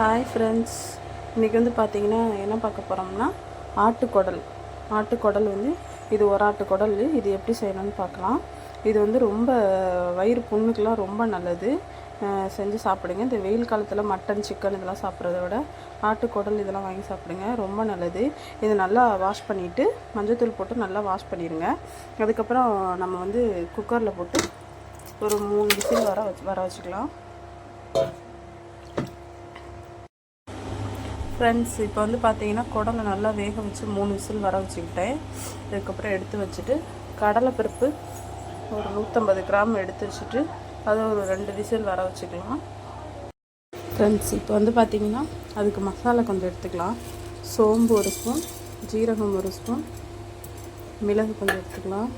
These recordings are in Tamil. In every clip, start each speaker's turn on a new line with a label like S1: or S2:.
S1: ஹாய் ஃப்ரெண்ட்ஸ் இன்றைக்கி வந்து பார்த்திங்கன்னா என்ன பார்க்க போகிறோம்னா ஆட்டுக்குடல். ஆட்டுக்குடல் வந்து இது ஒரு ஆட்டுக்குடல். இது எப்படி செய்யணும்னு பார்க்கலாம். இது வந்து ரொம்ப வயிறு புண்ணுக்கெலாம் ரொம்ப நல்லது. செஞ்சு சாப்பிடுங்க. இந்த வெயில் காலத்தில் மட்டன் சிக்கன் இதெல்லாம் சாப்பிட்றத விட ஆட்டுக்குடல் இதெல்லாம் வாங்கி சாப்பிடுங்க. ரொம்ப நல்லது. இது நல்லா வாஷ் பண்ணிவிட்டு மஞ்சத்தூள் போட்டு நல்லா வாஷ் பண்ணிடுங்க அதுக்கப்புறம் நம்ம வந்து குக்கரில் போட்டு ஒரு மூணு விசில் வர வச்சு வர வச்சுக்கலாம். ஃப்ரெண்ட்ஸ் இப்போ வந்து பார்த்தீங்கன்னா குடலை நல்லா வேக வச்சு மூணு விசில் வர வச்சுக்கிட்டேன். அதுக்கப்புறம் எடுத்து வச்சுட்டு கடலைப்பருப்பு ஒரு நூற்றம்பது கிராம் எடுத்து வச்சுட்டு அதை ஒரு ரெண்டு விசில் வர வச்சுக்கலாம். ஃப்ரெண்ட்ஸ் இப்போ வந்து பார்த்தீங்கன்னா அதுக்கு மசாலா கொஞ்சம் எடுத்துக்கலாம். சோம்பு ஒரு ஸ்பூன் ஜீரகம் ஒரு ஸ்பூன் மிளகு கொஞ்சம் எடுத்துக்கலாம்.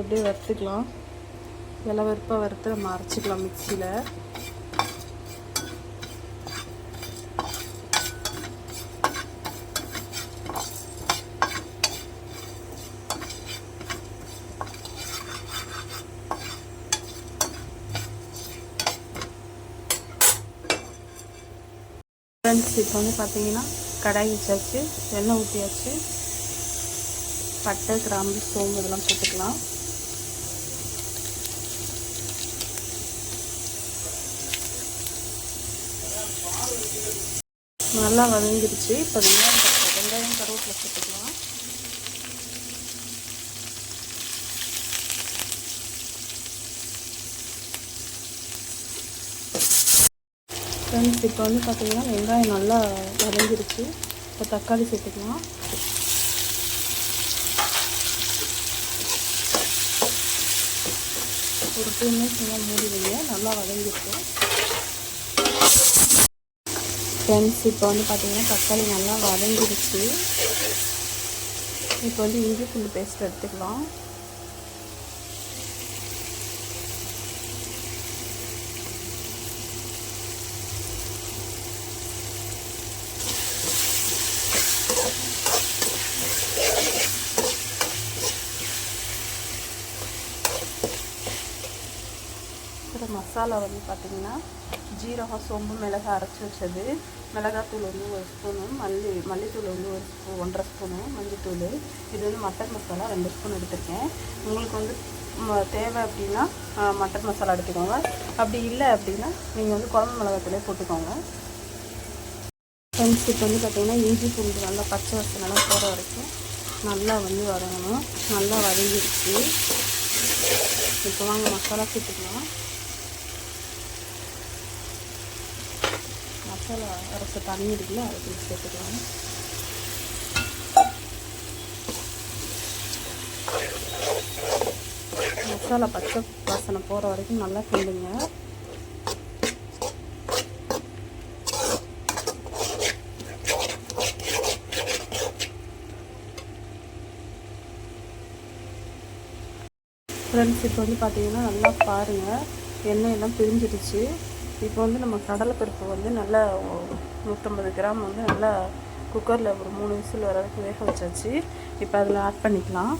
S1: அப்படியே வறுத்துக்கலாம். இலை வறுத்து நம்ம அரைச்சிக்கலாம் மிக்சியில். ஃப்ரெண்ட்ஸ் இப்போ வந்து பார்த்தீங்கன்னா கடாய் வச்சாச்சு எண்ணெய் ஊற்றியாச்சு பட்டை கிராம்பு சோம்பு இதெல்லாம் போட்டுக்கலாம். நல்லா வதங்கிருச்சு இப்போ வெங்காயம் வெங்காயம் கருவேப்பிலை போட்டுக்கலாம். ஃப்ரெண்ட்ஸ் இப்போ வந்து பார்த்தீங்கன்னா வெங்காயம் நல்லா வதங்கிருச்சு. இப்போ தக்காளி சேர்த்துக்கலாம். ஒரு டூ மினிட்ஸ் நல்லா மூடி வைங்க. நல்லா வதங்கிருக்கு ஃப்ரெண்ட்ஸ் இப்போ வந்து பார்த்திங்கன்னா தக்காளி நல்லா வதங்கிருச்சு. இப்போ வந்து இஞ்சி பூண்டு பேஸ்ட் எடுத்துக்கலாம். அப்புறம் மசாலா வந்து பார்த்திங்கன்னா ஜீரகம் சோம்பு மிளகா அரைச்சி வச்சது. மிளகாத்தூள் வந்து ஒரு ஸ்பூனு மல்லி மல்லித்தூள் வந்து ஒரு ஸ்பூ ஒன்றரை ஸ்பூனு மஞ்சத்தூள். இது வந்து மட்டன் மசாலா ரெண்டு ஸ்பூன் எடுத்திருக்கேன். உங்களுக்கு வந்து ம- தேவை அப்படின்னா மட்டன் மசாலா எடுத்துக்கோங்க. அப்படி இல்லை அப்படின்னா நீங்கள் வந்து குழம்பு மிளகாத்தூளே போட்டுக்கோங்க. ஃப்ரெண்ட்ஸ் இப்போ வந்து பார்த்திங்கன்னா இஞ்சி பூண்டு நல்லா பச்சை வாசனைலாம் போகிற வரைக்கும் நல்லா வந்து வதங்கணும். நல்லா வதங்கிடுச்சு. இப்போ வாங்க மசாலா சேர்த்துக்கலாம். மசாலா அரைச்ச தண்ணி இருக்குல்ல அதை கொஞ்சம் சேர்த்துக்கலாம். மசாலா பச்சை வாசனை போகிற வரைக்கும் நல்லா கிண்டுங்க. ஃப்ரெண்ட்ஸ் இப்போ வந்து பார்த்தீங்கன்னா நல்லா பாருங்கள் எண்ணெய் எல்லாம் பிரிஞ்சிடுச்சு. இப்போ வந்து நம்ம கடலைப்பருப்பு வந்து நல்லா நூற்றம்பது கிராம் வந்து நல்லா குக்கரில் ஒரு மூணு விசில் வர வரைக்கும் வேக வச்சாச்சு. இப்போ அதில் ஆட் பண்ணிக்கலாம்.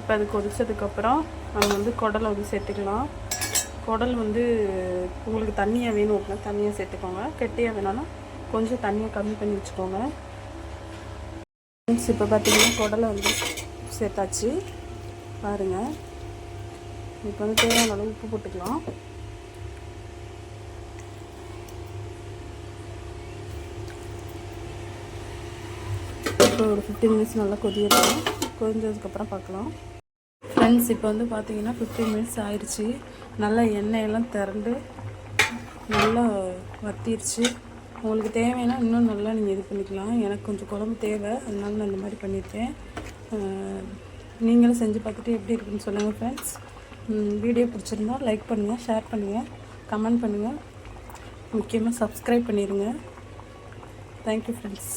S1: இப்போ அது கொதித்ததுக்கப்புறம் நம்ம வந்து குடலை வந்து சேர்த்துக்கலாம். குடல் வந்து உங்களுக்கு தண்ணியாக வேணும் அப்படின்னா தண்ணியாக சேர்த்துக்கோங்க. கெட்டியாக வேணும்னா கொஞ்சம் தண்ணியை கம்மி பண்ணி வச்சுக்கோங்க. ஃப்ரெண்ட்ஸ் இப்போ பார்த்திங்கன்னா குடலை வந்து சேர்த்தாச்சு. பாருங்கள் இப்போ வந்து தேவையான அளவு உப்பு போட்டுக்கலாம். இப்போ ஒரு ஃபிஃப்டீன் மினிட்ஸ் நல்லா கொதியட்டும். கொதிஞ்சதுக்கப்புறம் பார்க்கலாம். ஃப்ரெண்ட்ஸ் இப்போ வந்து பார்த்தீங்கன்னா ஃபிஃப்டீன் மினிட்ஸ் ஆயிடுச்சு நல்லா எண்ணெயெல்லாம் திரண்டு நல்லா வத்திருச்சு. உங்களுக்கு தேவைன்னா இன்னும் நல்லா நீங்கள் இது பண்ணிக்கலாம். எனக்கு கொஞ்சம் குழம்பு தேவை. அதனால நான் இந்த மாதிரி பண்ணியிருக்கேன் நீங்களும் செஞ்சு பார்த்துட்டு எப்படி இருக்குன்னு சொல்லுங்கள் ஃப்ரெண்ட்ஸ் வீடியோ பிடிச்சிருந்தா லைக் பண்ணுங்கள் ஷேர் பண்ணுங்கள் கமெண்ட் பண்ணுங்கள் முக்கியமாக சப்ஸ்கிரைப் பண்ணிடுங்க தேங்க்யூ ஃப்ரெண்ட்ஸ்